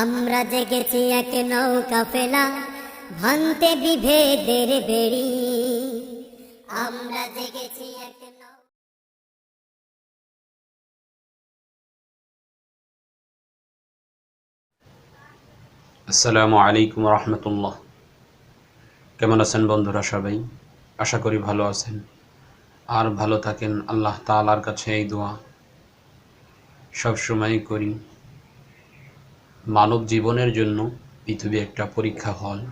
আমরা জেগেছি এক নৌকা ফেলা, ভাঙতে বিভেদের বেড়ি। আমরা জেগেছি এক আসসালামু আলাইকুম রহমতুল্লাহ। কেমন আছেন বন্ধুরা সবাই? আশা করি ভালো আছেন। আর ভালো থাকেন আল্লাহ তালার কাছে এই দোয়া। সবসময় করি। মানব জীবনের জন্য পৃথিবী একটা পরীক্ষা হল।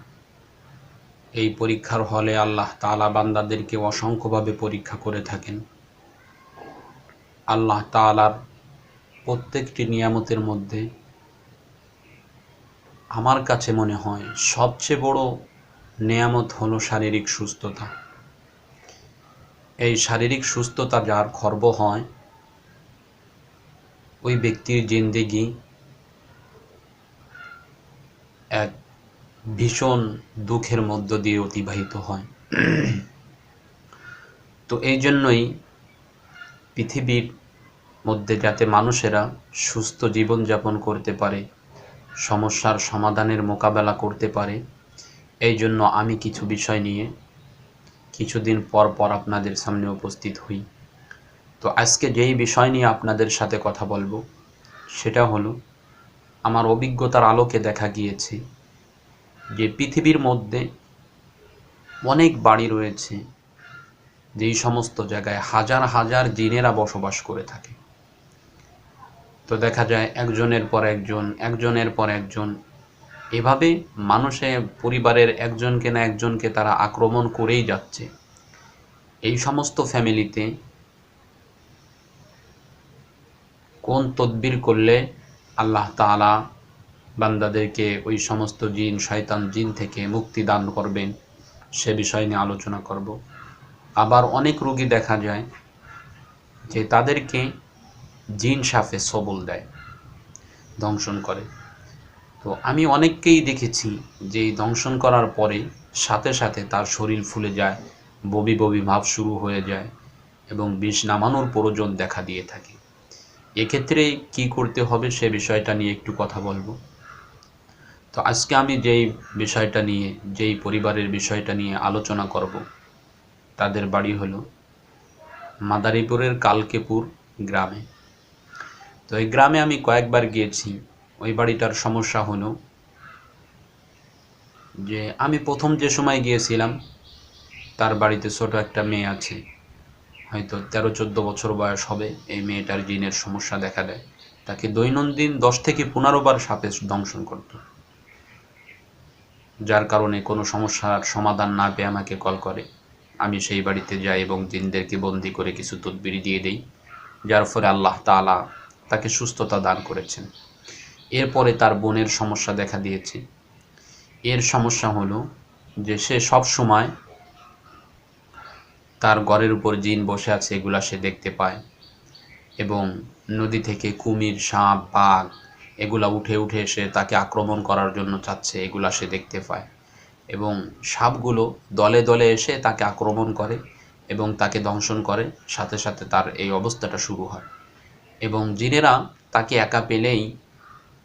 এই পরীক্ষার হলে আল্লাহ তালা বান্দাদেরকে অসংখ্যভাবে পরীক্ষা করে থাকেন। আল্লাহ তালার প্রত্যেকটি নিয়ামতের মধ্যে আমার কাছে মনে হয় সবচেয়ে বড় নেয়ামত হলো শারীরিক সুস্থতা। এই শারীরিক সুস্থতা যার খর্ব হয়, ওই ব্যক্তির জিন্দেগি এক ভীষণ দুঃখের মধ্য দিয়ে অতিবাহিত হয়। তো এই জন্যই পৃথিবীর মধ্যে যাতে মানুষেরা সুস্থ জীবনযাপন করতে পারে, সমস্যার সমাধানের মোকাবেলা করতে পারে, এই জন্য আমি কিছু বিষয় নিয়ে কিছুদিন পর পর আপনাদের সামনে উপস্থিত হই। তো আজকে যেই বিষয় নিয়ে আপনাদের সাথে কথা বলব, সেটা হলো আমার অভিজ্ঞতার আলোকে দেখা গিয়েছে যে পৃথিবীর মধ্যে অনেক বাড়ি রয়েছে যেই সমস্ত জায়গায় হাজার হাজার জিনেরা বসবাস করে থাকে। তো দেখা যায় একজনের পর একজন, একজনের পর একজন। এভাবে মানুষে, পরিবারের একজনকে না একজনকে তারা আক্রমণ করেই যাচ্ছে। এই সমস্ত ফ্যামিলিতে কোন তদবির করলে আল্লাহ তাআলা বান্দাদেরকে ওই সমস্ত জিন, শয়তান জিন থেকে মুক্তি দান করবেন, সে বিষয় নিয়ে আলোচনা করব। আবার অনেক রুগী দেখা যায় যে তাদেরকে জিন সাফে সবল দেয়, দংশন করে। তো আমি অনেককেই দেখেছি যে এই দংশন করার পরে সাথে সাথে তার শরীর ফুলে যায় ববি ববি ভাব শুরু হয়ে যায় এবং বিষ নামানোর প্রয়োজন দেখা দিয়ে থাকে। এক্ষেত্রে কি করতে হবে সে বিষয়টা নিয়ে একটু কথা বলব। তো আজকে আমি যেই বিষয়টা নিয়ে, যেই পরিবারের বিষয়টা নিয়ে আলোচনা করব, তাদের বাড়ি হলো মাদারীপুরের কালকেপুর গ্রামে। তো এই গ্রামে আমি কয়েকবার গিয়েছি। ওই বাড়িটার সমস্যা হলো যে আমি প্রথম যে সময় গিয়েছিলাম, তার বাড়িতে ছোট একটা মেয়ে আছে। হয়তো তেরো চোদ্দ বছর বয়স হবে, এই মেয়েটার জিনের সমস্যা দেখা দেয়। তাকে দৈনন্দিন দশ থেকে পনেরো বার সাপে দংশন করত। যার কারণে কোনো সমস্যার সমাধান না পেয়ে আমাকে কল করে। আমি সেই বাড়িতে যাই এবং জিনদেরকে বন্দি করে কিছু তদবিরি দিয়ে দেই, যার ফলে আল্লাহ তাআলা তাকে সুস্থতা দান করেছেন। এরপরে তার বোনের সমস্যা দেখা দিয়েছে। এর সমস্যা হলো যে সে সব সময় তার ঘরের উপর জিন বসে আছে এগুলা সে দেখতে পায়। এবং নদী থেকে কুমির, সাপ, বাঘ এগুলা উঠে উঠে এসে তাকে আক্রমণ করার জন্য চাচ্ছে, এগুলা সে দেখতে পায়। এবং সাপগুলো দলে দলে এসে তাকে আক্রমণ করে এবং তাকে দংশন করে, সাথে সাথে তার এই অবস্থাটা শুরু হয়। এবং জিনেরা তাকে একা পেলেই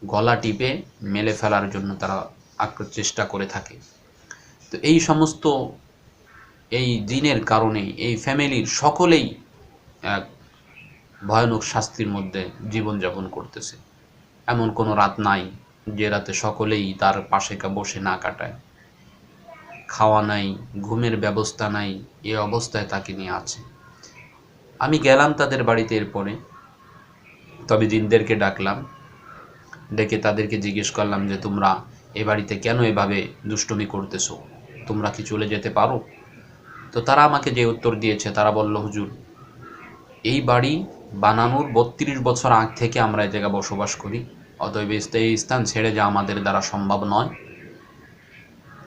গলা টিপে মেলে ফেলার জন্য তারা চেষ্টা করে থাকে। তো এই সমস্ত এই দিনের কারণে এই ফ্যামিলির সকলেই এক ভয়ানক শাস্তির মধ্যে জীবনযাপন করতেছে। এমন কোনো রাত নাই যে রাতে সকলেই তার পাশে বসে না কাটায়। খাওয়া নাই, ঘুমের ব্যবস্থা নাই, এ অবস্থায় তাকে নিয়ে আছে। আমি গেলাম তাদের বাড়িতে এরপরে। তবে জিনদেরকে ডাকলাম। ডেকে তাদেরকে জিজ্ঞেস করলাম যে, তোমরা এ বাড়িতে কেন এভাবে দুষ্টমি করতেছো? তোমরা কি চলে যেতে পারো? তো তারা আমাকে যে উত্তর দিয়েছে, তারা বলল, হুজুর, এই বাড়ি বানানোর বত্রিশ বছর আগ থেকে আমরা এই জায়গায় বসবাস করি। অতএব এই স্থান ছেড়ে যাওয়া আমাদের দ্বারা সম্ভব নয়।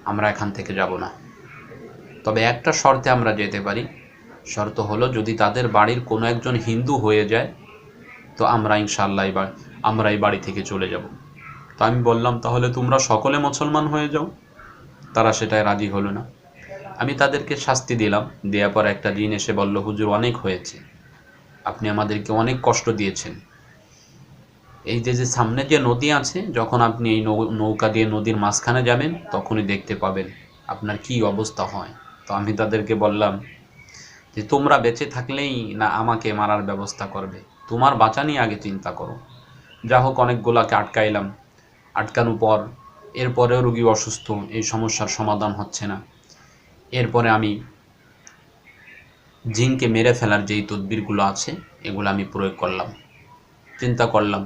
আমরা এখান থেকে যাব না। তবে একটা শর্তে আমরা যেতে পারি। শর্ত হলো, যদি তাদের বাড়ির কোনো একজন হিন্দু হয়ে যায়, তো আমরা ইনশাল্লাহ এবার, আমরা এই বাড়ি থেকে চলে যাব। তো আমি বললাম, তাহলে তোমরা সকলে মুসলমান হয়ে যাও। তারা সেটায় রাজি হলো না। আমি তাদেরকে শাস্তি দিলাম। দেওয়ার পর একটা দিন এসে বলল, হুজুর, অনেক হয়েছে। আপনি আমাদেরকে অনেক কষ্ট দিয়েছেন। এই যে যে সামনে যে নদী আছে, যখন আপনি এই নৌকা দিয়ে নদীর মাঝখানে যাবেন, তখনই দেখতে পাবেন আপনার কি অবস্থা হয়। তো আমি তাদেরকে বললাম যে, তোমরা বেঁচে থাকলেই না আমাকে মারার ব্যবস্থা করবে। তোমার বাঁচা নিয়ে আগে চিন্তা করো। যা হোক, অনেকগুলাকে আটকাইলাম। আটকানোর পর, এরপরেও রুগী অসুস্থ, এই সমস্যার সমাধান হচ্ছে না। এরপরে আমি জিনকে মেরে ফেলার যেই তদবিরগুলো আছে, এগুলো আমি প্রয়োগ করলাম। চিন্তা করলাম,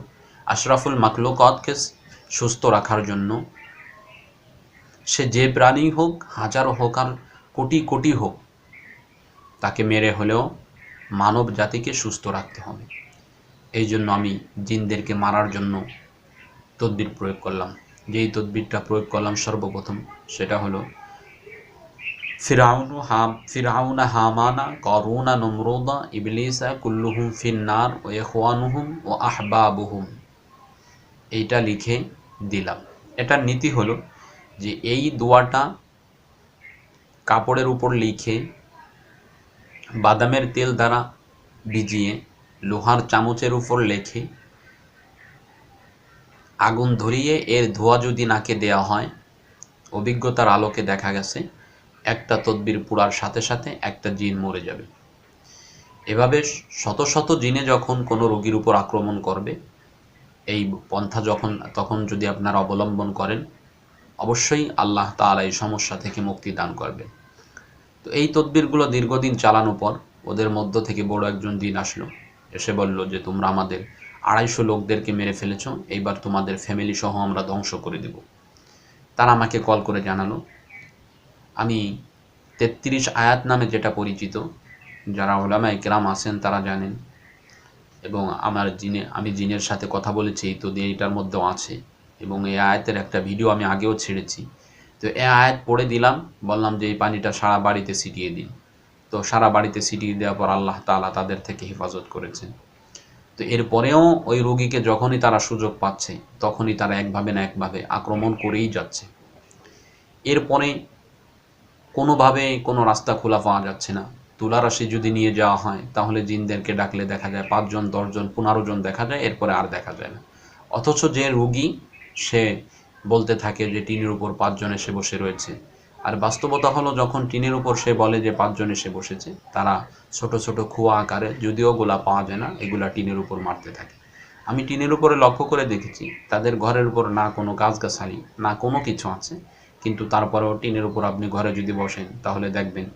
আশরাফুল মাকলুকাতকে সুস্থ রাখার জন্য সে যে প্রাণী হোক, হাজার হোক আর কোটি কোটি হোক, তাকে মেরে হলেও মানব জাতিকে সুস্থ রাখতে হবে। এই জন্য আমি জিনদেরকে মারার জন্য তদবির প্রয়োগ করলাম। যেই তদবিরটা প্রয়োগ করলাম সর্বপ্রথম, সেটা হলো ফিরাউন হাম ফিরাউনা হামানা, করুনা নমরুদা, ইবলিসা কুল্লুহুম ফিন্নার, ও এখওয়ানুহুম ও আহবাবুহুম। এইটা লিখে দিলাম। এটার নীতি হলো যে এই দোয়াটা কাপড়ের উপর লিখে, বাদামের তেল দ্বারা ভিজিয়ে, লোহার চামচের উপর লেখে, আগুন ধরিয়ে এর ধোয়া যদি নাকে দেওয়া হয়, অভিজ্ঞতার আলোকে দেখা গেছে। একটা তদবির পুরার সাথে সাথে একটা জিন মরে যাবে। এভাবে শত শত জিনে যখন কোনো রোগীর উপর আক্রমণ করবে, এই পন্থা যখন, তখন যদি আপনারা অবলম্বন করেন, অবশ্যই আল্লাহ তাআলা এই সমস্যা থেকে মুক্তি দান করবে তো এই তদবিরগুলো দীর্ঘদিন চালানোর পর ওদের মধ্য থেকে বড় একজন দিন আসলো। এসে বলল যে, তোমরা আমাদের আড়াইশো লোকদেরকে মেরে ফেলেছ, এইবার তোমাদের ফ্যামিলি সহ আমরা ধ্বংস করে দেব। তারা আমাকে কল করে জানালো আমি তেত্রিশ আয়াত নামে যেটা পরিচিত, যারা ওলামা ইকরাম আছেন তারা জানেন। এবং আমার জিনে, আমি জিনের সাথে কথা বলেছি এই তো এইটার মধ্যেও আছে। এবং এই আয়াতের একটা ভিডিও আমি আগেও ছেড়েছি। তো এই আয়াত পড়ে দিলাম, বললাম যে এই পানিটা সারা বাড়িতে ছিটিয়ে দিন। তো সারা বাড়িতে ছিটিয়ে দেওয়ার পর আল্লাহ তাআলা তাদের থেকে হেফাজত করেছেন। তো এরপরেও ওই রোগীকে যখনই তারা সুযোগ পাচ্ছে, তখনই তারা একভাবে না একভাবে আক্রমণ করেই যাচ্ছে। এরপরে কোনোভাবে কোনো রাস্তা খোলা পাওয়া যাচ্ছে না। তুলারাশি যদি নিয়ে যাওয়া হয়, তাহলে জিনদেরকে ডাকলে দেখা যায় পাঁচজন, দশজন, পনেরো জন দেখা যায়, এরপরে আর দেখা যায় না। অথচ যে রুগী, সে বলতে থাকে যে টিনের উপর পাঁচজন এসে বসে রয়েছে। আর বাস্তবতা হলো যখন টিনের উপর সে বলে যে পাঁচজন এসে বসেছে, তারা ছোট ছোট খোয়া আকারে, যদিও গোলা পাওয়া যায় না, এগুলা টিনের উপর মারতে থাকে। আমি টিনের উপরে লক্ষ্য করে দেখেছি, তাদের ঘরের উপর না কোনো গাছগাছালি, না কোনো কিছু আছে। কিন্তু তারপরেও টিনের উপর আপনি ঘরে যদি বসেন, তাহলে দেখবেন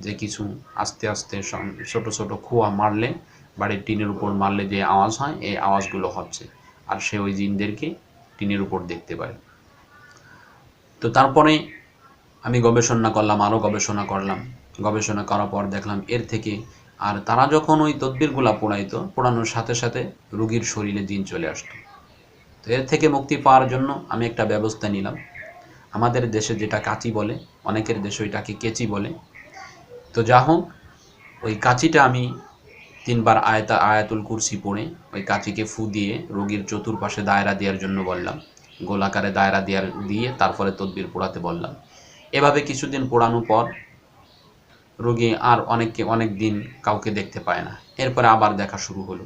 যে কিছু আস্তে আস্তে ছোট ছোট খুয়া মারলে, বাড়ির টিনের উপর মারলে যে আওয়াজ হয়, এই আওয়াজগুলো হচ্ছে। আর সে ওই জিনদেরকে টিনের উপর দেখতে পারে। তো তারপরে আমি গবেষণা করলাম, আরও গবেষণা করলাম। গবেষণা করার পর দেখলাম এর থেকে আর তারা যখন ওই তদবিরগুলা পোড়াইতো, পোড়ানোর সাথে সাথে রুগীর শরীরে জিন চলে আসতো। তো এর থেকে মুক্তি পাওয়ার জন্য আমি একটা ব্যবস্থা নিলাম। আমাদের দেশে যেটা কাচি বলে, অনেকের দেশে ওইটাকে কেচি বলে। তো যা হোক, ওই কাচিটা আমি তিনবার আয়তা, আয়াতুল কুরসি পড়ে ওই কাচিকে ফু দিয়ে রোগীর চতুর্পাশে দায়রা দেওয়ার জন্য বললাম। গোলাকারে দায়রা দেওয়ার, দিয়ে তারপরে তদবির পোড়াতে বললাম। এভাবে কিছুদিন পোড়ানোর পর রোগী আর অনেককে অনেক দিন কাউকে দেখতে পায় না। এরপরে আবার দেখা শুরু হলো।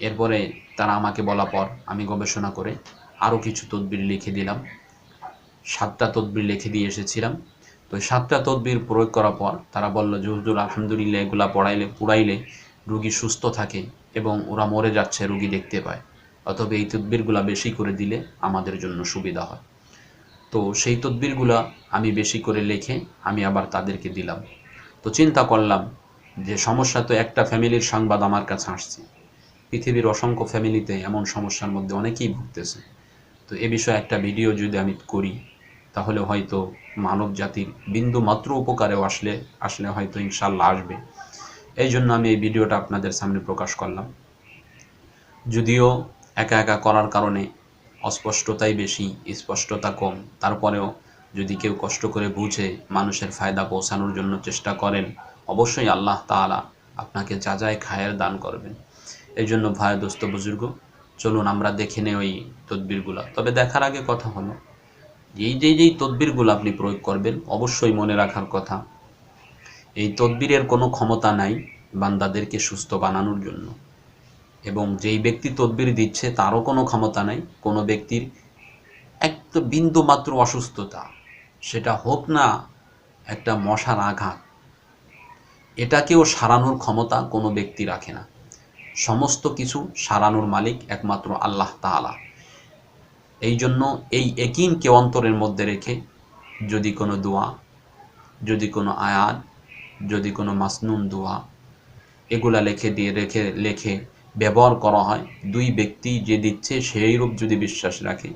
এরপরে তারা আমাকে বলা পর আমি গবেষণা করে আরও কিছু তদবির লিখে দিলাম। সাতটা তদবির লিখে দিয়ে এসেছিলাম। তো সাতটা তদবির প্রয়োগ করার পর তারা বলল যে, হুজুর, আলহামদুলিল্লাহ এগুলা পড়াইলে, পুড়াইলে রুগী সুস্থ থাকে এবং ওরা মরে যাচ্ছে, রুগী দেখতে পায়। অথবা এই তদবিরগুলা বেশি করে দিলে আমাদের জন্য সুবিধা হয়। তো সেই তদবিরগুলা আমি বেশি করে লিখে আমি আবার তাদেরকে দিলাম। তো চিন্তা করলাম যে, সমস্যা তো একটা ফ্যামিলির সংবাদ আমার কাছে আসছে। পৃথিবীর অসংখ্য ফ্যামিলিতে এমন সমস্যার মধ্যে অনেকেই ভুগতেছে। তো এ বিষয়ে একটা ভিডিও যদি আমি করি, তাহলে হয়তো মানব জাতির বিন্দু মাত্র উপকারেও আসলে আসলে হয়তো ইনশাল্লাহ আসবে। এই জন্য আমি এই ভিডিওটা আপনাদের সামনে প্রকাশ করলাম। যদিও একা একা করার কারণে অস্পষ্টতাই বেশি, স্পষ্টতা কম। তারপরেও যদি কেউ কষ্ট করে বুঝে মানুষের ফায়দা পৌঁছানোর জন্য চেষ্টা করেন, অবশ্যই আল্লাহ তাআলা আপনাকে যা যায় খায়ের দান করবেন। এই জন্য ভাই, দোস্ত, বুজুর্গ চলুন আমরা দেখে নেই ওই তদবিরগুলো। তবে দেখার আগে কথা হলো, এই যে যেই তদবিরগুলো আপনি প্রয়োগ করবেন, অবশ্যই মনে রাখার কথা, এই তদবিরের কোনো ক্ষমতা নাই বান্দাদেরকে সুস্থ বানানোর জন্য। এবং যেই ব্যক্তি তদবির দিচ্ছে, তারও কোনো ক্ষমতা নাই, কোনো ব্যক্তির একটা বিন্দু মাত্র অসুস্থতা, সেটা হোক না একটা মশার আঘাত, এটাকেও সারানোর ক্ষমতা কোনো ব্যক্তি রাখে না। সমস্ত কিছু সারানোর মালিক একমাত্র আল্লাহ তাআলা। এই জন্য এই একিনকে অন্তরের মধ্যে রেখে যদি কোনো দোয়া, যদি কোনো আয়াত, যদি কোনো মাসনুন দোয়া, এগুলা লেখে দিয়ে রেখে, লেখে ব্যবহার করা হয়, দুই ব্যক্তি যে দিচ্ছে সেই রূপ যদি বিশ্বাস রাখে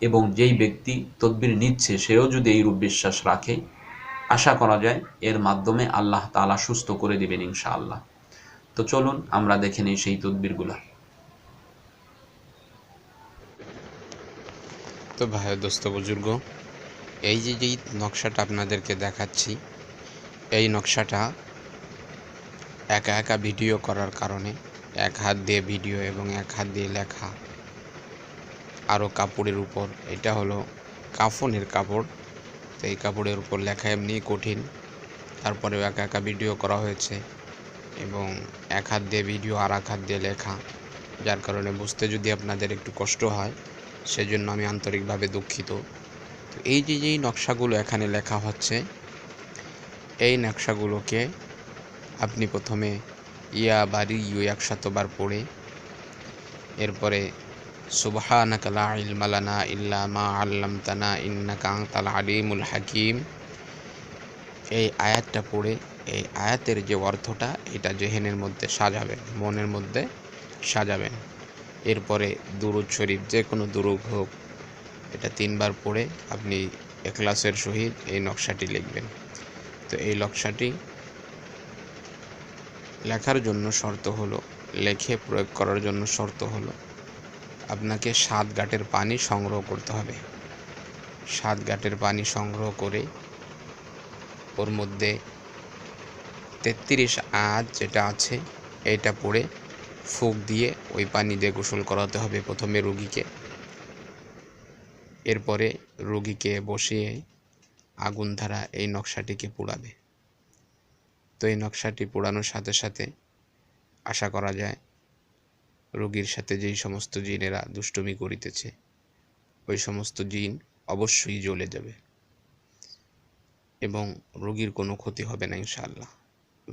এবং যেই ব্যক্তি তদবির নিচ্ছে সেও যদি এই রূপ বিশ্বাস রাখে, আশা করা যায় এর মাধ্যমে আল্লাহ তাআলা সুস্থ করে দিবেন ইনশাআল্লাহ। তো চলুন, আমরা দেখে নিই সেই তদবিরগুলা। তো ভাই দোস্ত বুজুর্গ, এই যে যেই নকশাটা আপনাদেরকে দেখাচ্ছি, এই নকশাটা একা একা ভিডিও করার কারণে, এক হাত দিয়ে ভিডিও এবং এক হাত দিয়ে লেখা আরও কাপড়ের উপর, এটা হলো কাফনের কাপড়। তো এই কাপড়ের উপর লেখা এমনি কঠিন, তারপরেও একা একা ভিডিও করা হয়েছে। এবং এক হাত দিয়ে ভিডিও আর এক হাত দিয়ে লেখা, যার কারণে বুঝতে যদি আপনাদের একটু কষ্ট হয়, সেজন্য আমি আন্তরিকভাবে দুঃখিত। তো এই যে যেই নকশাগুলো এখানে লেখা হচ্ছে, এই নকশাগুলোকে আপনি প্রথমে ইয়া বাড়ি ইউ একশতবার পড়ে, এরপরে সুবহানাকা লা ইল্লা মা আল্লামতানা আলিমুল হাকিম, এই আয়াতটা পড়ে এই আয়াতের যে অর্থটা, এটা জেহেনের মধ্যে সাজাবেন মনের মধ্যে সাজাবেন এরপরে দুরুদ শরীফ, যে কোনো দুরুদ হোক, এটা তিনবার পড়ে আপনি এখলাসের সহিত এই নকশাটি লিখবেন। তো এই নকশাটি লেখার জন্য শর্ত হলো, লেখে প্রয়োগ করার জন্য শর্ত হলো, আপনাকে সাত ঘাটের পানি সংগ্রহ করতে হবে। সাত ঘাটের পানি সংগ্রহ করে ওর মধ্যে তেত্রিশ আজ যেটা আছে, এটা পড়ে ফুক দিয়ে ওই পানি দিয়ে গোসল করাতে হবে প্রথমে রুগীকে। এরপরে রুগীকে বসিয়ে আগুন ধারা এই নকশাটিকে পোড়াবে। তো এই নকশাটি পোড়ানোর সাথে সাথে আশা করা যায়, রোগীর সাথে যেই সমস্ত জিনেরা দুষ্টুমি করিতেছে, ওই সমস্ত জিন অবশ্যই জ্বলে যাবে এবং রোগীর কোনো ক্ষতি হবে না ইনশাআল্লাহ।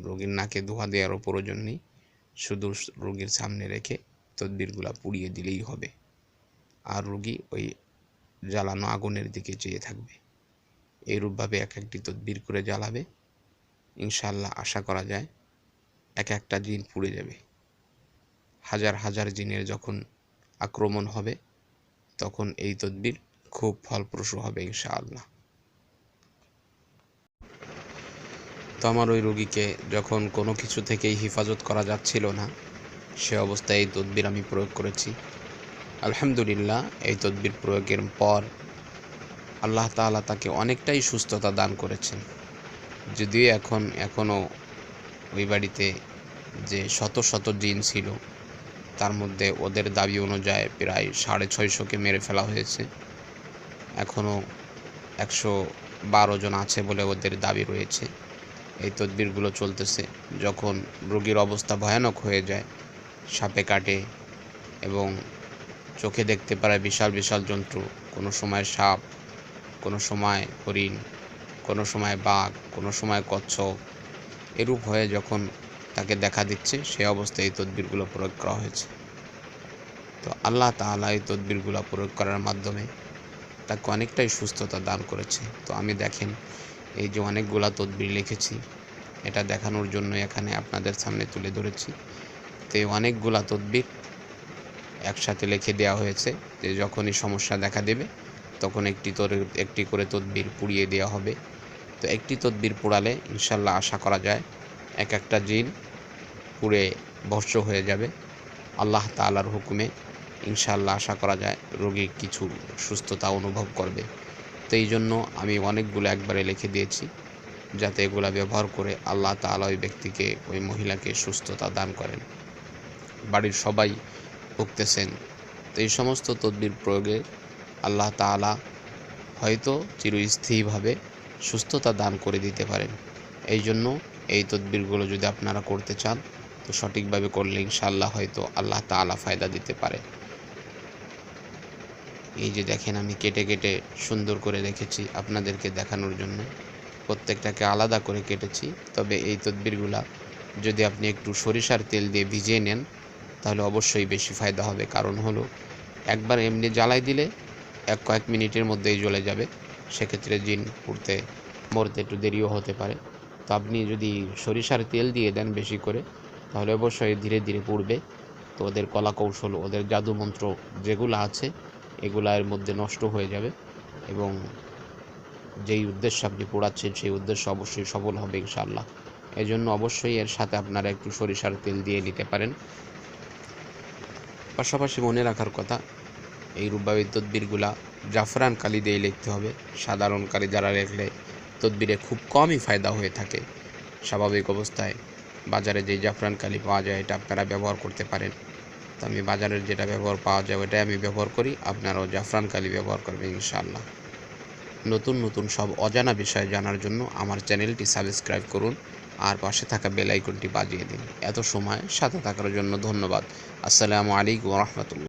রোগীর নাকে ধোয়া দেওয়ারও প্রয়োজন নেই। শুধু রোগীর সামনে রেখে তদবিরগুলা পুড়িয়ে দিলেই হবে। আর রোগী ওই জ্বালানো আগুনের দিকে চেয়ে থাকবে। এইরূপভাবে এক একটি তদবির করে জ্বালাবে। ইনশাল্লাহ আশা করা যায় এক একটা জিন পুড়ে যাবে। হাজার হাজার জিনের যখন আক্রমণ হবে, তখন এই তদবির খুব ফলপ্রসূ হবে ইনশাআল্লাহ। তো আমার ওই রোগীকে যখন কোনো কিছু থেকেই হেফাজত করা যাচ্ছিল না, সে অবস্থায় এই তদবির আমি প্রয়োগ করেছি। আলহামদুলিল্লাহ, এই তদবির প্রয়োগের পর আল্লাহ তাআলা তাকে অনেকটাই সুস্থতা দান করেছেন। যদিও এখন এখনও ওই বাড়িতে যে শত শত জিন ছিল, তার মধ্যে ওদের দাবি অনুযায়ী প্রায় সাড়ে ছয়শোকে মেরে ফেলা হয়েছে। এখনও একশো বারো জন আছে বলে ওদের দাবি রয়েছে। এই তদবিরগুলো চলতেছে যখন রোগীর অবস্থা ভয়ানক হয়ে যায়, সাপে কাটে এবং চোখে দেখতে পারে বিশাল বিশাল জন্তু। কোনো সময় সাপ, কোনো সময় হরিণ, কোনো সময় বাঘ, কোনো সময় কচ্ছপ। এরূপ হয়ে যখন তাকে দেখা দিচ্ছে, সে অবস্থায় এই তদবিরগুলো প্রয়োগ করা হয়েছে। তো আল্লাহ তাআলা এই তদবিরগুলো প্রয়োগ করার মাধ্যমে তাকে অনেকটাই সুস্থতা দান করেছে। তো আমি দেখেন এই যে অনেকগুলা তদবির লিখেছি, এটা দেখানোর জন্য এখানে আপনাদের সামনে তুলে ধরেছি। তো অনেকগুলা তদবির একসাথে লিখে দেওয়া হয়েছে যে যখনই সমস্যা দেখা দেবে, তখন একটি তোর, একটি করে তদবির পুড়িয়ে দেওয়া হবে। তো একটি তদবির পোড়ালে ইনশাল্লাহ আশা করা যায়, এক একটা জিন পুড়ে ভস্য হয়ে যাবে। আল্লাহ তালার হুকুমে ইনশাল্লাহ আশা করা যায় রোগী কিছু সুস্থতা অনুভব করবে। তো এই জন্য আমি অনেকগুলো একবারে লিখে দিয়েছি, যাতে এগুলা ব্যবহার করে আল্লাহ তাআলা ওই ব্যক্তিকে, ওই মহিলাকে সুস্থতা দান করেন। বাড়ির সবাই ভুগতেছেন। তো এই সমস্ত তদবির প্রয়োগে আল্লাহ তাআলা হয়তো চিরস্থায়ীভাবে সুস্থতা দান করে দিতে পারেন। এই জন্য এই তদবিরগুলো যদি আপনারা করতে চান, তো সঠিকভাবে করলে ইনশাআল্লাহ হয়তো আল্লাহ তাআলা ফায়দা দিতে পারে। এই যে দেখেন আমি কেটে কেটে সুন্দর করে রেখেছি আপনাদেরকে দেখানোর জন্য। প্রত্যেকটাকে আলাদা করে কেটেছি। তবে এই তদবিরগুলা যদি আপনি একটু সরিষার তেল দিয়ে ভিজিয়ে নেন, তাহলে অবশ্যই বেশি ফায়দা হবে। কারণ হলো, একবার এমনি জ্বালাই দিলে এক কয়েক মিনিটের মধ্যেই জ্বলে যাবে। সেক্ষেত্রে জিন পুড়তে, মরতে একটু দেরিও হতে পারে। তো আপনি যদি সরিষার তেল দিয়ে দেন বেশি করে, তাহলে অবশ্যই ধীরে ধীরে পুড়বে। তো ওদের কলা কৌশল ওদের জাদু মন্ত্র যেগুলো আছে এগুলা এর মধ্যে নষ্ট হয়ে যাবে এবং যেই উদ্দেশ্য আপনি পোড়াচ্ছেন সেই উদ্দেশ্য অবশ্যই সফল হবে ইনশাআল্লাহ। এই জন্য অবশ্যই এর সাথে আপনারা একটু সরিষার তেল দিয়ে নিতে পারেন। পাশাপাশি মনে রাখার কথা, এই রূপবাবী তদবিরগুলা জাফরান কালি দিয়ে লিখতে হবে। সাধারণ কালি দ্বারা লিখলে তদবিরে খুব কমই ফায়দা হয়ে থাকে। স্বাভাবিক অবস্থায় বাজারে যে জাফরান কালি পাওয়া যায়, এটা আপনারা ব্যবহার করতে পারেন। তো আমি বাজারের যেটা ব্যবহার পাওয়া যায় ওইটাই আমি ব্যবহার করি। আপনারাও জাফরান কালি ব্যবহার করবেন ইনশাল্লাহ নতুন নতুন সব অজানা বিষয় জানার জন্য আমার চ্যানেলটি সাবস্ক্রাইব করুন আর পাশে থাকা বেল আইকনটি বাজিয়ে দিন। এত সময় সাথে থাকার জন্য ধন্যবাদ। আসসালামু আলাইকুম রহমতুল্লাহ।